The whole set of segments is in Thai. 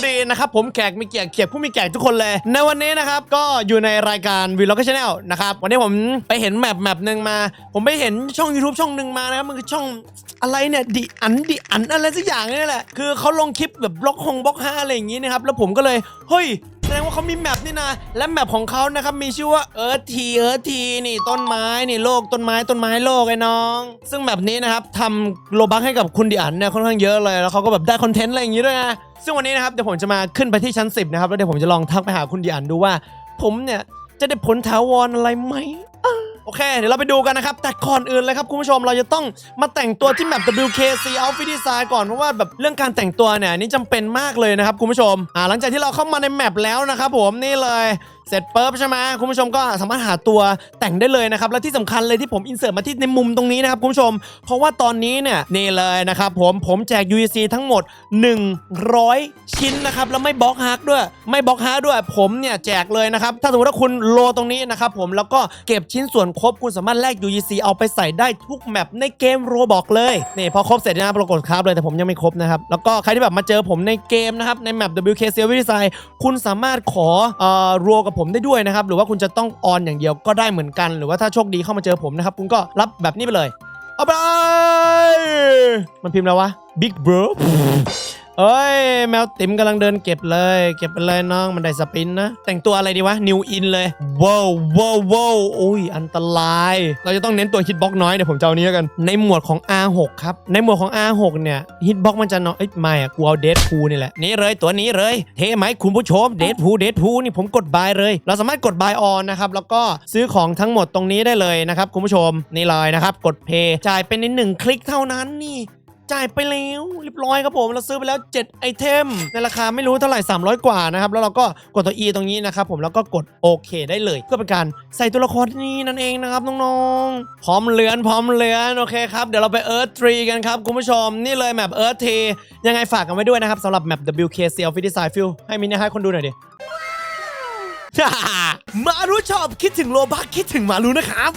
สดีนะครับผมแขกมีเกียรติเขียบผู้มีแขกทุกคนเลย ในวันนี้นะครับก็อยู่ในรายการวีล็อกชาแนลนะครับวันนี้ผมไปเห็นแมปแมปหนึ่งมา ผมไปเห็นช่อง YouTube ช่องหนึ่งมานะครับมันคือช่องอะไรเนี่ยดิอันดิอันอะไรสักอย่างนี่แหละคือเขาลงคลิปแบบบล็อกฮงบล็อกห้าอะไรอย่างงี้นะครับแล้วผมก็เลยเฮ้ย ดงว่าเขามีแมปนี่นะ และแมปของเขานะครับมีชื่อว่าเอิร์ธทีเอิร์ธทีนี่ต้นไม้นี่โลกต้นไม้ต้นไม้โลกไอ้น้อง ซึ่งแบบนี้นะครับทำโลบักให้กับคุณดิอันเนี่ยค่อนข้างเยอะเลยแล้วเขาก็แบบได้คอนเทนต์อะไรอย่างงี้ด้วยนะซึ่งวันนี้นะครับเดี๋ยวผมจะมาขึ้นไปที่ชั้น 10นะครับแล้วเดี๋ยวผมจะลองทักไปหาคุณดิอันดูว่า ผมเนี่ยจะได้ผลถาวรอะไรไหม อะโอเคเดี๋ยวเราไปดูกันนะครับ แต่ก่อนอื่นเลยครับคุณผู้ชมเราจะต้องมาแต่งตัวที่แมป WKC Outfit Design ก่อนเพราะว่าแบบเรื่องการแต่งตัวเนี่ยนนี่จำเป็นมากเลยนะครับคุณผู้ชมอ่าหลังจากที่เราเข้ามาในแมปแล้วนะครับผมนี่เลย เสร็จปุ๊บใช่ไหมคุณผู้ชมก็สามารถหาตัวแต่งได้เลยนะครับ และที่สำคัญเลยที่ผมอินเสิร์ตมาที่ในมุมตรงนี้นะครับคุณผู้ชม เพราะว่าตอนนี้เนี่ยนี่เลยนะครับผมผมแจก UEC ทั้งหมด 100 ชิ้นนะครับแล้วไม่บล็อกฮาร์กด้วย ไม่บล็อกฮาร์กด้วย ผมเนี่ยแจกเลยนะครับถ้าสมมติว่าคุณโลตรงนี้นะครับผมแล้วก็เก็บชิ้นส่วนครบคุณสามารถแลก UEC เอาไปใส่ได้ทุกแมปในเกมโรบอกเลยนี่พอครบเสร็จนะปรากฏครับเลยแต่ผมยังไม่ครบนะครับแล้วก็ใครที่แบบมาเจอผมในเกมนะครับในแมป WK s e r v i Design คุณสามารถขอเอ่อรัวกับผมได้ด้วยนะครับ หรือว่าคุณจะต้องออนอย่างเดียวก็ได้เหมือนกัน หรือว่าถ้าโชคดีเข้ามาเจอผมนะครับ คุณก็รับแบบนี้ไปเลย เอาไป มันพิมพ์แล้ววะ Big Bro เอ้ย แมวติ๋มกำลังเดินเก็บเลย เก็บไปเลยน้องมันได้สปินนะ แต่งตัวอะไรดีวะ นิวอินเลยว้าวว้าวว้าวโอ้ยอันตราย เราจะต้องเน้นตัวฮิตบ็อกน้อยเดี๋ยวผมจะเอานี้แล้วกัน ในหมวดของ R6 ครับ ในหมวดของ R6 เนี่ยฮิตบ็อกมันจะน้อยเอ้ยไม่อะกูเอาเด p พูนี่แหละ นี่เลยตัวนี้เลย เทไหมคุณผู้ชมเด p พูเด p พูนี่ผมกดบายเลย เราสามารถกดบายออนนะครับแล้วก็ซื้อของทั้งหมดตรงนี้ได้เลยนะครับคุณผู้ชมนี่เลยนะครับกดเพย์จ่ายเป็นในหนึ่งคลิกเท่านั้นนี่ จ่ายไปแล้วเรียบร้อยครับผมเราซื้อไปแล้ว 7 ไอเทม ในราคาไม่รู้เท่าไหร่ 300 กว่านะครับแล้วเราก็กดตัว E ตรงนี้นะครับผมแล้วก็กดโอเคได้เลยเพื่อเป็นการใส่ตัวละครนี้นั่นเองนะครับน้องๆพร้อมเลือนพร้อมเลือนโอเคครับเดี๋ยวเราไปเอิร์ธทรีกันครับคุณผู้ชมนี่เลยแมปเอิร์ธทียังไงฝากกันไว้ด้วยนะครับสำหรับแมป WKC Office Design Field ให้มินให้คนดูหน่อยดิมารู้ชอบคิดถึงโลบักคิดถึงมารู้นะครับ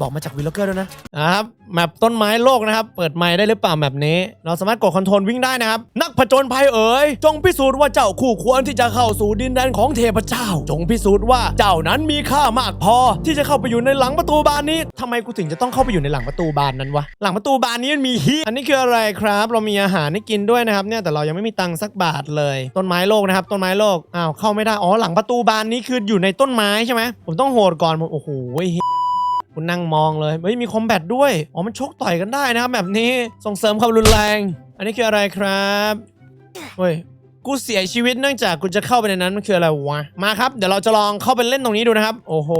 บอกมาจากวีล็อกเกอร์ด้วยนะนะครับแมปต้นไม้โลกนะครับ เปิดไม้ได้หรือเปล่าแมปนี้ เราสามารถกดคอนโทรลวิ่งได้นะครับ นักผจญภัยเอ๋ยจงพิสูจน์ว่าเจ้าคู่ควรที่จะเข้าสู่ดินแดนของเทพเจ้า จงพิสูจน์ว่าเจ้านั้นมีค่ามากพอ ที่จะเข้าไปอยู่ในหลังประตูบานนี้ทำไมกูถึงจะต้องเข้าไปอยู่ในหลังประตูบานนั้นวะหลังประตูบานนี้มันมีฮีอันนี้คืออะไรครับ เรามีอาหารให้กินด้วยนะครับเนี่ยแต่เรายังไม่มีตังค์สักบาทเลย ต้นไม้โลกนะครับ ต้นไม้โลกอ้าวเข้าไม่ได้อ๋อหลังประตูบานนี้คืออยู่ในต้นไม้ใช่ไหมผมต้องโหดก่อนผมโอ้โห คุณนั่งมองเลยเฮ้ยมีคอมแบทด้วยอ๋อมันชกต่อยกันได้นะครับแบบนี้ส่งเสริมความรุนแรง อันนี้คืออะไรครับเฮ้ยกูเสียชีวิตเนื่องจากกูจะเข้าไปในนั้นมันคืออะไรวะมาครับเดี๋ยวเราจะลองเข้าไปเล่นตรงนี้ดูนะครับ โอ้โห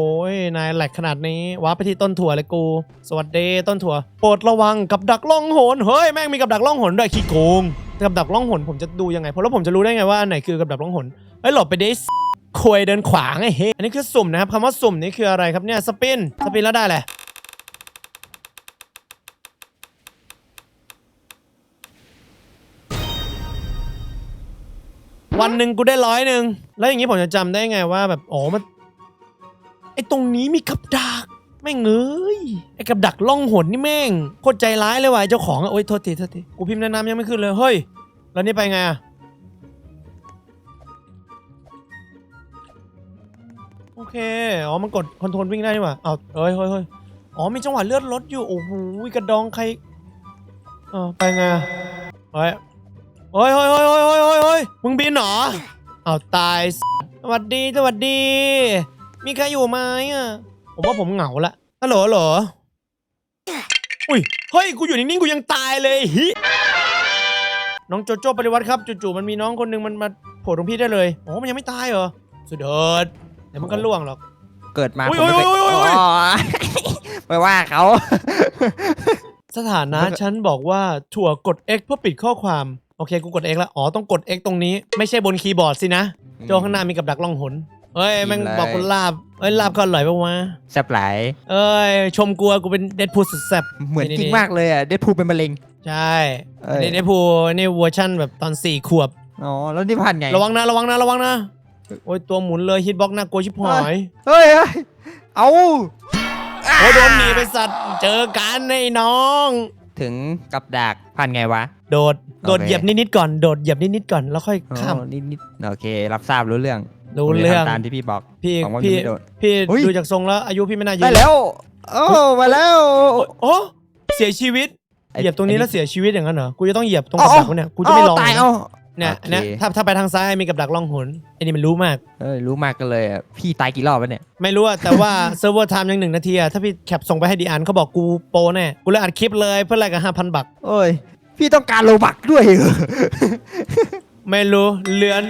นายแหลกขนาดนี้ว้าไปที่ต้นถั่วเลยกู สวัสดีต้นถั่วโปรดระวังกับดักล่องหนเฮ้ยแม่งมีกับดักล่องหนด้วยขี้โกงกับดักล่องหนผมจะดูยังไงเพราะแล้วผมจะรู้ได้ไงว่าอันไหนคือกับดักล่องหนเฮ้ยหลบไปดิ ควยเดินขวางไอ้เฮ้อันนี้คือสุ่มนะครับคำว่าสุ่มนี่คืออะไรครับเนี่ยสปินสปินแล้วได้แหละวันหนึ่งกูได้ร้อยหนึ่งแล้วอย่างนี้ผมจะจำได้ไงว่าแบบอ๋อมันไอ้ตรงนี้มีกับดักแม่งเอ้ยไอ้กับดักล่องหนนี่แม่งโคตรใจร้ายเลยว่ะเจ้าของอะโอ๊ยโทษทีโทษทีกูพิมพ์แนะนำยังไม่ขึ้นเลยเฮ้ยแล้วนี่ไปไงอะ เค อ๋อ มันกดคอนโทรลวิ่งได้นี่หว่าเอาเฮ้ยเฮ้ยเฮ้ยอ๋อ มีจังหวะเลือดลดอยู่ โอ้โหกระดองใครเออไปไงเฮ้ยโอ้ยโอ้ยโอ้ยโอ้ยโอ้ยโอ้ยมึงบินเหรอเอาวตาย สวัสดี สวัสดี มีใครอยู่ไหมอะ ผมว่าผมเหงาละฮัลโหลฮัลโหลอุ้ย เฮ้ย กูอยู่นิ่งๆ กูยังตายเลยฮิน้องโจโจ้ปริวัติครับ จู่ๆ มันมีน้องคนหนึงมันมาโผล่ตรงพี่ได้เลย อ๋อ มันยังไม่ตายเหรอ สุดยอด เดี๋ยวมันก็ล่วงหรอก เกิดมาอุ๊ยผมไม่เคยอุ๊ยอุ๊ยอุ๊ยอ๋อไปว่าเขาสถานะฉันบอกว่าถั่วกด X เพื่อปิดข้อความ โอเคกูกด X แล้วอ๋อต้องกด X ตรงนี้ ไม่ใช่บนคีย์บอร์ดสินะโจข้างหน้ามีกับดักล่องหนเอ้ยแม่งกินเลยบอกคุณลาบเอ้ยลาบก็อร่อยปะวะแซ่บหลายเอ้ยชมกลัวกูเป็นเดดพูสุดแซ่บ เหมือนนี่จริงนี่มากเลยอะได้พูดเป็นมะเร็ง ใช่เอ้ย อันนี้เดดพูนี่เวอร์ชั่นแบบตอนสี่ขวบ อ๋อแล้วนี่ผ่านไงระวังนะระวังนะระวังนะ โอ้ยตัวหมุนเลยฮิตบ็อกน่ากลัวชิบหายเฮ้ยเฮ้ยเอาโอ้ยโดนหนีไปสัตว์เจอกันไอ้น้อง ถึงกับดักผ่านไงวะ โดดโดดโอเคเหยียบนิดๆก่อนโดดเหยียบนิดๆก่อนแล้วค่อยข้ามอ๋อนิดนิดโอเค รับทราบรู้เรื่องรู้เรื่องผมจะทำตามที่พี่บอกพี่หวังว่าพี่จะไม่โดดพี่เฮ้ยดูจากทรงแล้วอายุพี่ไม่น่ายืได้นแล้วโอ้มาแล้วโอ้เสียชีวิตไอ้เหยียบตรงนี้แล้วเสียชีวิตอย่างนั้นเหรอกูจะต้องเหยียบตรงอ๋กัอบดักวะเนี่ยกูจะไม่ลองตายนะเอา เนี่ยโอเค เนี่ยถ้าถ้าไปทางซ้ายมีกับดักล่องหนไอ้นี่มันรู้มาก เอ้ยรู้มากกันเลยอะพี่ตายกี่รอบแล้วเนี่ย ไม่รู้อะแต่ว่า เซิร์ฟเวอร์ไทม์ยังหนึ่งนาทีอะถ้าพี่แคปส่งไปให้ดีอันเขาบอกกูโปรแน่กูเลยอัดคลิปเลยเพื่อแลกกับห้าพันบัก โอ้ย พี่ต้องการโลบักด้วยเหรอ ไม่รู้เลือน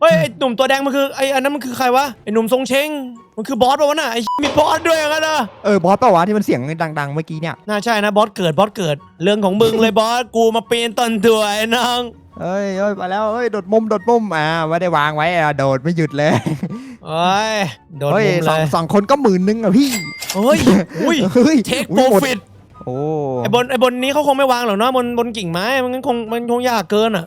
เฮ้ยไอ้หนุ่มตัวแดงมันคือไอ้อันนั้นมันคือใครวะไอ้หนุ่มทรงเชงมันคือบอสป่าวะน่ะไอ้ มีบอสด้วยอย่างนั้นนะเออบอสเปล่าวะที่มันเสียงดัง ๆ เมื่อกี้เนี่ย น่าใช่นะบอสเกิดบอสเกิด เรื่องของมึงเลยบอสกูมาปีนต้นตัวไอ้น้อง เอ้ยเอ้ยมาแล้วเอ้ยโดดมุมโดดมุมอ่าไม่ได้วางไว้อะโดดไม่หยุดเลยเอ้ยโดนเฮ้ยมุมสเลองยสองคนก็หมื่นนึงอะพี่เฮ้ยอุ้ยเฮ้ยเทคอุ๊โปรยหมดฟิตโอ้ไอ้บนไอ้บนนี้เขาคงไม่วางหรอกเนาะบนบนกิ่งไม้มันงั้นคงมันคงยากเกินอะ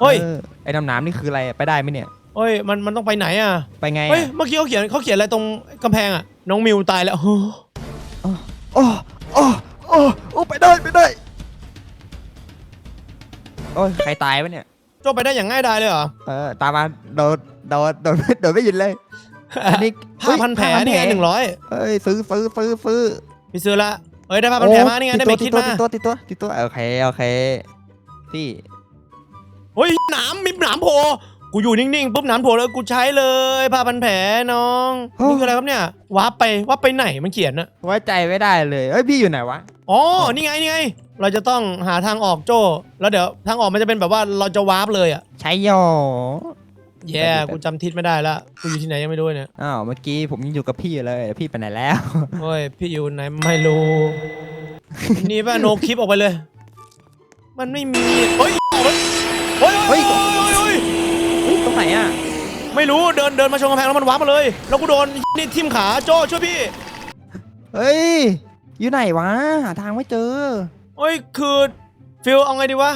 เฮ้ยออไอ้น้ำหน้ำนี่คืออะไรไปได้ไหมเนี่ย เฮ้ยมันมันต้องไปไหนอะไปไงเฮ้ยอะเมื่อกี้เขาเขียนเขาเขียนอะไรตรงกำแพงอะน้องมิวตายแล้วโอ้โหโอ้โอ้โอ้โอ้ไปได้ไปได้ โอ้ยใครตายวะเนี่ย โจไปได้อย่างง่ายดายเลยเหรอ เออตามมาโดดโดดโดดโดดไม่หยุดเลยอันนี้ผ้าพันแผลนี่ไงหนึ่งร้อยเฮ้ยซื้อซื้อซื้อซื้อพี่ซื้อละเอ้ยได้ผ้าพันแผลมานี่ไงได้เมดคิดมาติดตัวติดตัวติดตัวโอเคโอเคพี่เฮ้ยหนามมีหนามโผล่กูอยู่นิ่งๆปุ๊บหนามโผล่แล้วกูใช้เลยผ้าพันแผลน้องนี่คืออะไรครับเนี่ยวาร์ปไปวาร์ปไปไหนมันเขียนอะไว้ใจไม่ได้เลยเอ้ยพี่อยู่ไหนวะอ๋อนี่ไงนี่ไง เราจะต้องหาทางออกโจ้แล้วเดี๋ยวทางออกมันจะเป็นแบบว่าเราจะวาร์ปเลยอะใช้ยอแย่กูจำทิศไม่ได้ละกูอยู่ที่ไหนยังไม่รู้เนี่ยอ้าวเมื่อกี้ผมยังอยู่กับพี่อยู่เลยพี่ไปไหนแล้วเฮ้ยพี่อยู่ไหนไม่รู้ นี่ป่ะโนคลิปออกไปเลย มันไม่มีเฮ้ยเฮ้ยเฮ้ยเฮ้ยเฮ้ยเฮ้ยเฮ้ยตรงไหนอะไม่รู้เดินเดินมาชนกำแพงแล้วมันว้าร์ปมาเลย แล้วกูโดนนี่ทิ่มขาโจช่วยพี่ เฮ้ยอยู่ไหนวะหาทางไม่เจอ เฮ้ยคือฟิลเอาไงดีวะ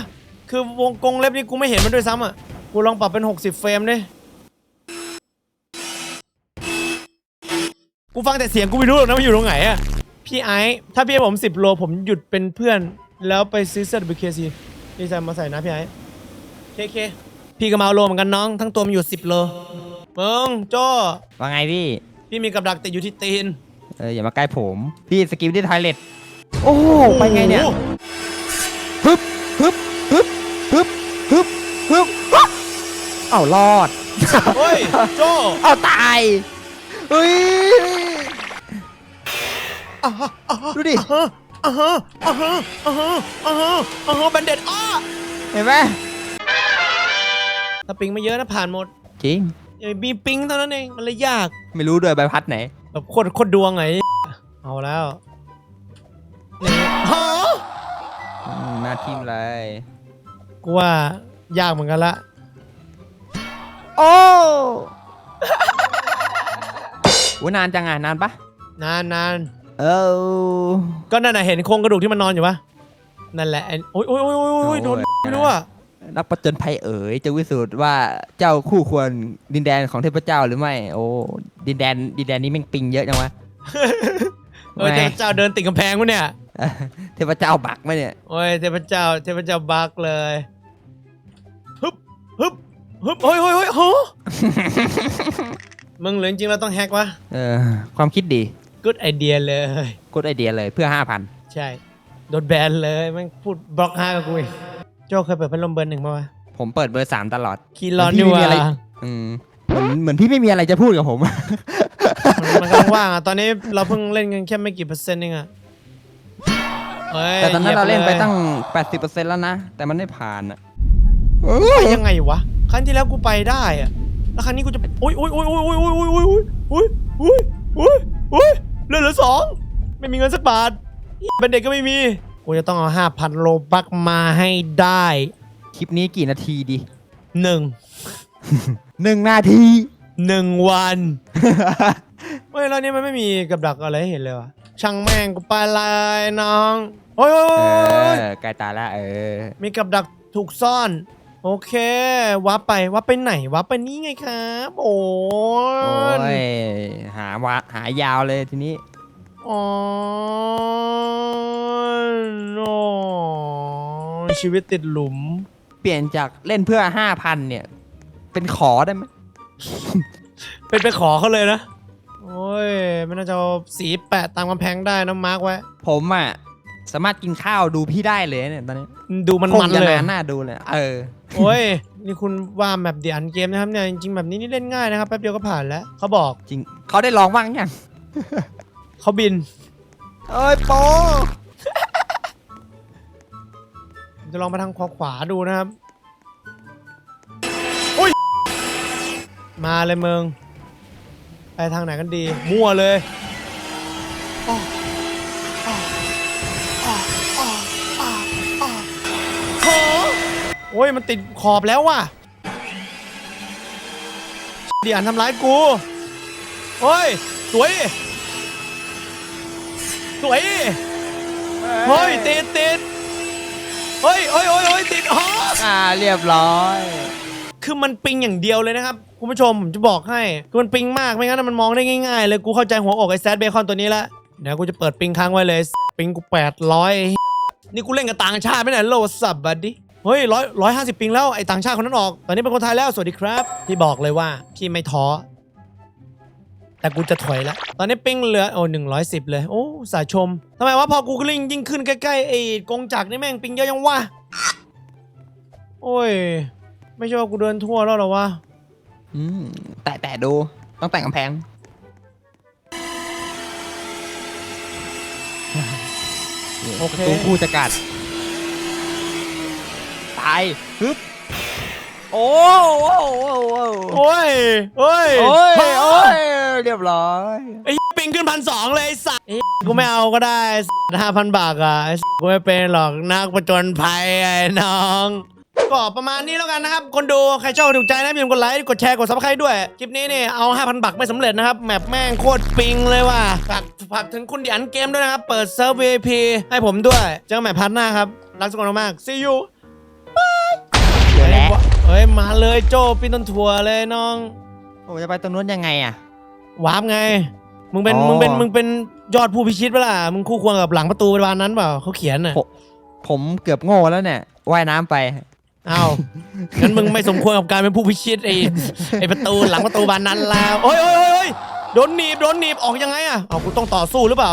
คือวงกงเล็บนี่กูไม่เห็นมันด้วยซ้ำอะ กูลองปรับเป็น 60 เฟรมดิ กูฟังแต่เสียงกูไม่รู้หรอกนะมันอยู่ตรงไหนอะ พี่ไอซ์ถ้าพี่ให้ผม 10 โลผมหยุดเป็นเพื่อน แล้วไปซื้อเสื้อ WKC พี่ใส่มาใส่นะพี่ไอซ์เคเคพี่ก็มาเอาโลเหมือนกันน้อง ทั้งตัวมันอยู่ 10 โลมึงโจว่าไงพี่ พี่มีกับดักติดอยู่ที่ตีน เอออย่ามาใกล้ผม พี่สกิลที่ทอยเล็ตโอ้โหไปไงเนี่ย โอ้โห ฮึบฮึบฮึบฮึบฮึบฮึบอ๊ะ เอ้ารอด เฮ้ย โจเอ้าตายเฮ้ยดูดิ อ่าฮะอ่าฮะอ่าฮะอ่าฮะอ่าฮะอ่าฮะแบนเด็ดอ้าเห็นไหมถ้าปิงไม่เยอะนะผ่านหมดจริง อย่ามีปิงเท่านั้นเองมันเลยยากไม่รู้ด้วยใบพัดไหน แบบโคตรโคตรดวงไงเอาแล้วนี่ฮะอืมหน้าทีมเลยกูว่ายากเหมือนกันละ โอ้โหนานจังอะนานปะนานนานเออก็นั่นน่ะเห็นโครงกระดูกที่มันนอนอยู่ปะนั่นแหละไอ้โอ้ยโอ้ยโอ้ยโอ้ยโอ้ยโดนไม่รู้อะนักประจนภัยเอ๋ยจะวิสูจน์ว่าเจ้าคู่ควรดินแดนของเทพเจ้าหรือไม่ โอ้ดินแดนดินแดนนี้แม่งปิงเยอะจังวะเออเทพเจ้าเดินติดกำแพงวะเนี่ยเทพเจ้าบักไหมเนี่ยโอ้ยเทพเจ้าเทพเจ้าบักเลยฮึบฮึบ ฮึบเฮ้ยเฮ้ยเฮ้ยฮะมึงหรือจริงๆเราต้องแฮกวะ เออความคิดดี good idea เลย กดไอเดียเลยเพื่อ 5,000 ใช่ โดนแบนเลยแม่งพูดบล็อกห้ากับกูอีกโจเคยเปิดพัดลมเบอร์หนึ่งมาวะผมเปิดเบอร์ 3 ตลอด คีรอนนี่มันพี่ไม่มีอะไรวะอืมเหมือนเหมือนพี่ไม่มีอะไรจะพูดกับผม มันกำลังว่างอะ ตอนนี้เราเพิ่งเล่นกันแค่ไม่กี่เปอร์เซ็นต์เองอะเฮ้ยแต่ตอนนั้นเราเล่นไปหยียบตั้ง 80%แล้วนะ แต่มันไม่ผ่านอะ ไปยังไงวะ ครั้งที่แล้วกูไปได้อะแล้วครั้งนี้กูจะโอ้ยโอ้ยโอ้ยโอ้ยโอ้ยโอ้ยโอ้ยโอ้ยโอ้ยโอ้ยโอ้ยโอ้ยเหลือเหลือสองไม่มีเงินสักบาทเป็นเด็กก็ไม่มี กูจะต้องเอาห้าพันโลบักมาให้ได้ คลิปนี้กี่นาทีดีหนึ่งหนึ่งนาทีหนึ่งวันเฮ้ยแล้วนี่มันไม่มีกับดักอะไรให้เห็นเลยวะช่างแม่งกูไปเลยน้องโอ้ยโอ้ยเอโอ้ยอใกล้ตายแล้วเออมีกับดักถูกซ่อน โอเควับไปวับไปไหนวับไปนี่ไงครับโอ้โอ้ยยหาวะหายาวเลยทีนี้อ๋อโนชีวิตติดหลุม เปลี่ยนจากเล่นเพื่อห้าพันเนี่ย เป็นขอได้ไหมเป็นไปขอเขาเลยนะ โอ้ยไม่น่าจะเอาสีแปะตามกำแพงได้นะมาร์กไว้ ผมอะ สามารถกินข้าวดูพี่ได้เลยเนี่ยตอนนี้ดูมันคงมันจะเลย นานหน้าดูเลย เออ โอ้ย นี่คุณว่าแบบเดียนเกมนะครับเนี่ยจริงๆแบบนี้นี่เล่นง่ายนะครับแป๊บเดียวก็ผ่านแล้วเขาบอกจริงเขาได้ลองบ้างยังเขาบินเอ้ยโปจะลองมาทางขวาขวาดูนะครับโอ้ยมาเลยเมืองไปทางไหนกันดี มั่วเลย โอ้ยมันติดขอบแล้วว่ะเดี๋ยวทำร้ายกูโอ้ย สวย สวยเฮ้ยติดติดเฮ้ยเฮ้ยเฮ้ยเฮ้ยติดฮออ่าเรียบร้อย คือมันปิงอย่างเดียวเลยนะครับคุณผู้ชมผมจะบอกให้คือมันปิงมากไม่งั้นมันมองได้ง่ายๆเลยกูเข้าใจหัวอกไอ้แซดเบคอนตัวนี้ละเดี๋ยวกูจะเปิดปิงค้างไว้เลย ปิงกูแปดร้อยนี่กูเล่นกับต่างชาติไม่ไหนโลสับบัดดิ เฮ้ยร้อยร้อยห้าสิบปิงแล้วไอ้ต่างชาติคนนั้นออก ตอนนี้เป็นคนไทยแล้วสวัสดีครับ พี่บอกเลยว่าพี่ไม่ท้อแต่กูจะถอยแล้วตอนนี้ปิงเหลือโอ้หนึ่งร้อยสิบเลย โอ้สายชมทำไมวะพอกูกลิ้งยิ่งขึ้นใกล้ๆไอ้กงจักรนี่แม่งปิงเยอะยังวะโอ้ย ไม่ใช่ว่ากูเดินทั่วแล้วเหรอวะอืมแต่แต่ดูต้องแต่งกำแพง โอเค ตูผู้จะกัด ตายฮึบโอ้โอ้โอ้โอ้โอ้ยโอ้ยโอ้ยโอ้โอ้ยยเรียบร้อยไอ้ปิงขึ้นพันสองเลยไอ้สัสไอ้กูไม่เอาก็ได้ห้าพันบาทอะไอ้สัสกูไม่เป็นหรอกนักประจนภัยไอ้น้องก็ประมาณนี้แล้วกันนะครับ คนดู ใครชอบถูกใจนะอย่าลืมกดไลค์ กดแชร์ กดซับสไครต์ด้วย คลิปนี้เนี่ยเอา 5,000 บักไม่สำเร็จนะครับ แมปแม่งโคตรปิงเลยว่ะฝากฝากถึงคุณดิอันเกมด้วยนะครับ เปิดเซิร์ฟ VIP ให้ผมด้วย เจอกันแมปพัทหน้าครับ รักทุกคนมาก see you เดี๋ยว แล้วเฮ้ยมาเลยโจปีนต้นถั่วเลยน้องผมจะไปตรงนู้นยังไงอะ วาร์ปไง มึงเป็น อ๋อ มึงเป็น มึงเป็นยอดผู้พิชิตเปะล่ามึงคู่ควรกับหลังประตูบานนั้นเปล่าเขาเขียนน่ะ ผมผมเกือบโง่แล้วเนี่ยว่ายน้ำไป อ้าว งั้นมึงไม่สมควรกับการเป็นผู้พิชิตไอ้ไอ้ประตูหลังประตูบานนั้นแล้ว โอ้ยโอ้ยโอ้ยโอ้ยโดนหนีบ โดนหนีบ ออกยังไงอะเอากูต้องต่อสู้หรือเปล่า